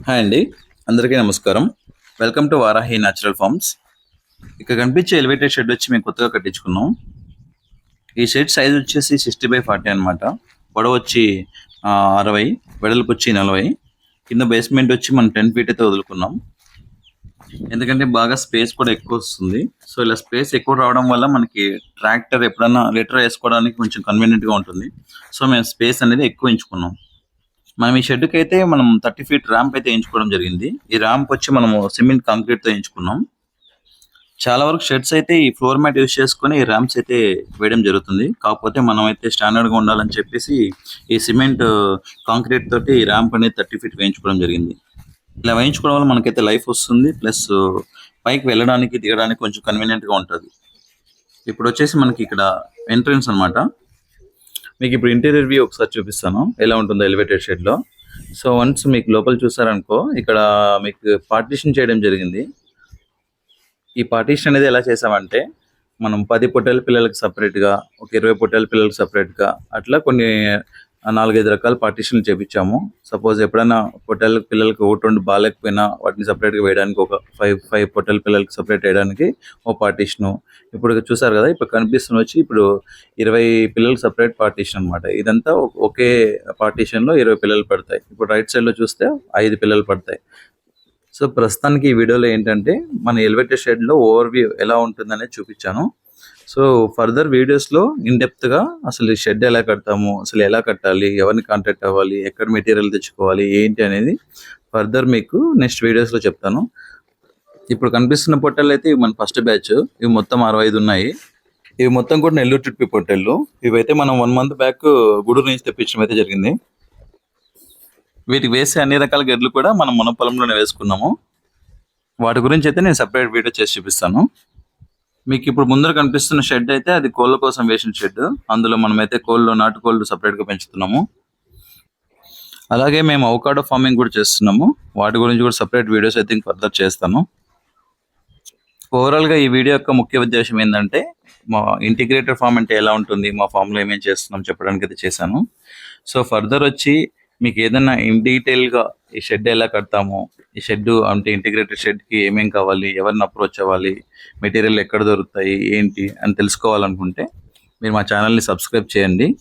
Hi అండి. అందరికీ నమస్కారం. Welcome to Varahi natural farms ఇక్కడ కనిపించే ఎలివేటెడ్ షెడ్ వచ్చి మేము కొత్తగా కట్టించుకున్నాం. ఈ షెడ్ సైజ్ వచ్చేసి సిక్స్టీ బై ఫార్టీ అనమాట పొడవు వచ్చి అరవై వెడల్పు వచ్చి నలభై. కింద బేస్మెంట్ వచ్చి మనం టెన్ ఫీట్ అయితే వదులుకున్నాం. ఎందుకంటే బాగా స్పేస్ కూడా ఎక్కువ వస్తుంది. సో ఇలా స్పేస్ ఎక్కువ రావడం వల్ల మనకి ట్రాక్టర్ ఎప్పుడన్నా లిటర్ వేసుకోవడానికి కొంచెం కన్వీనియంట్గా ఉంటుంది. సో మేము స్పేస్ అనేది ఎక్కువ ఎంచుకున్నాం. మనం ఈ షెడ్కి అయితే మనం థర్టీ ఫీట్ ర్యాంప్ అయితే ఎంచుకోవడం జరిగింది. ఈ ర్యాంప్ వచ్చి మనము సిమెంట్ కాంక్రీట్తో ఎంచుకున్నాం చాలా వరకు షెడ్స్ అయితే ఈ ఫ్లోర్ మ్యాట్ యూస్ చేసుకొని ఈ ర్యాంప్స్ అయితే వేయడం జరుగుతుంది. కాకపోతే మనం అయితే స్టాండర్డ్గా ఉండాలని చెప్పేసి ఈ సిమెంట్ కాంక్రీట్ తోటి ఈ ర్యాంప్ అనేది థర్టీ ఫీట్ వేయించుకోవడం జరిగింది. ఇలా వేయించుకోవడం వల్ల మనకైతే లైఫ్ వస్తుంది. ప్లస్ పైకి వెళ్ళడానికి దిగడానికి కొంచెం కన్వీనియంట్గా ఉంటుంది. ఇప్పుడు వచ్చేసి మనకి ఇక్కడ ఎంట్రన్స్ అన్నమాట. మీకు ఇప్పుడు ఇంటీరియర్ వ్యూ ఒకసారి చూపిస్తాను. ఎలా ఉంటుందో ఎలివేటెడ్ షెడ్లో. సో వన్స్ మీకు లోపల చూసారనుకో ఇక్కడ మీకు పార్టీషన్ చేయడం జరిగింది. ఈ పార్టీషన్ అనేది ఎలా చేసామంటే మనం పది పొట్టేల పిల్లలకు సపరేట్గా గా ఒక ఇరవై పొట్టేల పిల్లలకి సపరేట్గా అట్లా కొన్ని నాలుగైదు రకాల పార్టీషన్లు చేపించాము. సపోజ్ ఎప్పుడైనా పొట్టెల పిల్లలకి ఒకటి రెండు బాగాలేకపోయినా వాటిని సపరేట్గా వేయడానికి ఒక ఫైవ్ ఫైవ్ పొట్టెల పిల్లలకి సపరేట్ వేయడానికి ఒక పార్టీషను ఇప్పుడు చూసారు కదా ఇప్పుడు కనిపిస్తున్న వచ్చి ఇప్పుడు ఇరవై పిల్లలకి సపరేట్ పార్టీషన్ అనమాట ఇదంతా ఒకే పార్టీషన్లో ఇరవై పిల్లలు పడతాయి. ఇప్పుడు రైట్ సైడ్లో చూస్తే ఐదు పిల్లలు పడతాయి. సో ప్రస్తుతానికి ఈ వీడియోలో ఏంటంటే మన ఎలివేటర్ షెడ్లో ఓవర్ వ్యూ ఎలా ఉంటుందనేది చూపించాను. సో ఫర్దర్ వీడియోస్లో ఇన్ డెప్త్గా అసలు షెడ్ ఎలా కడతాము అసలు ఎలా కట్టాలి ఎవరిని కాంటాక్ట్ అవ్వాలి ఎక్కడ మెటీరియల్ తెచ్చుకోవాలి ఏంటి అనేది ఫర్దర్ మీకు నెక్స్ట్ వీడియోస్లో చెప్తాను. ఇప్పుడు కనిపిస్తున్న పొట్టెలు అయితే ఇవి మన ఫస్ట్ బ్యాచ్. ఇవి మొత్తం అరవై ఐదు ఉన్నాయి. ఇవి మొత్తం కూడా నెల్లూరు ట్రిప్ పొట్టెళ్ళు. ఇవైతే మనం వన్ మంత్ బ్యాక్ గుడూరు నుంచి తెప్పించడం అయితే జరిగింది. వీటికి వేసే అన్ని రకాల గడ్లు కూడా మనం మన పొలంలోనే వేసుకున్నాము. వాటి గురించి అయితే నేను సపరేట్ వీడియో చేసి చూపిస్తాను. మీకు ఇప్పుడు ముందర కనిపిస్తున్న షెడ్ అయితే అది కోళ్ళ కోసం వేసిన షెడ్. అందులో మనమైతే కోళ్ళు నాటుకోళ్ళు సపరేట్గా పెంచుతున్నాము. అలాగే మేము అవకాడో ఫార్మింగ్ కూడా చేస్తున్నాము. వాటి గురించి కూడా సపరేట్ వీడియోస్ అయితే ఫర్దర్ చేస్తాను. ఓవరాల్గా ఈ వీడియో యొక్క ముఖ్య ఉద్దేశం ఏంటంటే మా ఇంటిగ్రేటెడ్ ఫార్మ్ అంటే ఎలా ఉంటుంది మా ఫామ్లో ఏమేమి చేస్తున్నాం చెప్పడానికి అయితే చేశాను. సో ఫర్దర్ వచ్చి మీకు ఏదైనా ఇన్ డీటెయిల్గా ఈ షెడ్ ఎలా కడతాము? ఈ షెడ్ అంటే ఇంటిగ్రేటెడ్ షెడ్కి ఏమేం కావాలి? ఎవరిని అప్రోచ్ అవ్వాలి? మెటీరియల్ ఎక్కడ దొరుకుతాయి? ఏంటి? అని తెలుసుకోవాలనుకుంటే మీరు మా ఛానల్ని సబ్స్క్రైబ్ చేయండి.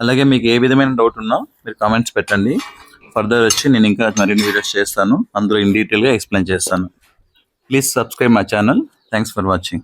అలాగే మీకు ఏ విధమైన డౌట్ ఉన్నా మీరు కామెంట్స్ పెట్టండి. ఫర్దర్ వచ్చి నేను ఇంకా మరిన్ని వీడియోస్ చేస్తాను. అందులో ఇన్ డీటెయిల్గా ఎక్స్ప్లెయిన్ చేస్తాను. Please subscribe my channel. Thanks for watching.